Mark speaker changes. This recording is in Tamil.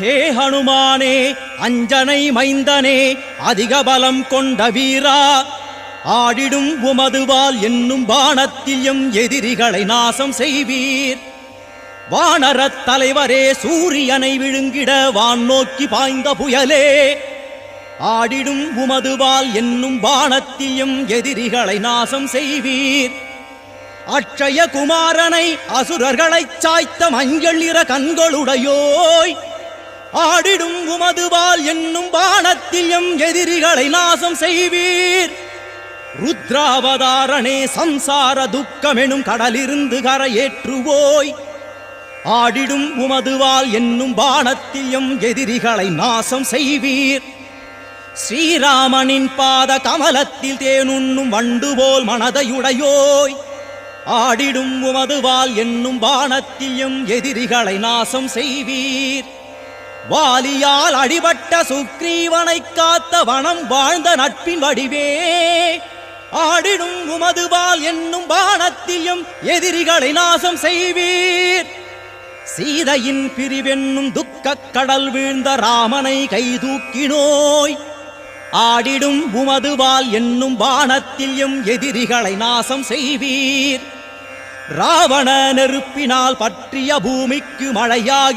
Speaker 1: ஹே ஹனுமானே அஞ்சனை மைந்தனே அதிக பலம் கொண்ட வீரா. ஆடிடும் உமதுவால் என்னும் பானத்தில் எதிரிகளை நாசம் செய்வீர். வானரத் தலைவரே சூரியனை விழுங்கிட வான் நோக்கி பாய்ந்த புயலே. ஆடிடும் உமதுவால் என்னும் பானத்தில் எதிரிகளை நாசம் செய்வீர். அட்சய குமாரனை அசுரர்களைச் சாய்த்த மஞ்சள் நிற கண்களுடையோய். ஆடிடும் உமதுவால் என்னும் பானத்தில் எம் எதிரிகளை நாசம் செய்வீர். ருத்ராவதாரணே சம்சார துக்கமெனும் கடலிருந்து கரையேற்றுவோய். ஆடிடும் உமதுவால் என்னும் பானத்தில் எம் எதிரிகளை நாசம் செய்வீர். ஸ்ரீராமனின் பாத கமலத்தில் தேனுண்ணும் வண்டு போல் மனதையுடையோய். ஆடிடும் உமதுவால் என்னும் பானத்தில் எம் எதிரிகளை நாசம் செய்வீர். வாலியால் அடிபட்ட சுக்ரீவனை காத்த வனம் வாழ்ந்த நட்பின் வடிவே. ஆடிடும் உமதுவால் என்னும் பானத்தில் எதிரிகளை நாசம் செய்வீர். சீதையின் பிரிவென்னும் துக்கக் கடல் வீழ்ந்த ராமனை கைதூக்கினோய் ஆடிடும் உமதுவால் என்னும் பானத்தில் எதிரிகளை நாசம் செய்வீர். ராவண நெருப்பினால் பற்றிய பூமிக்கு மழையாகி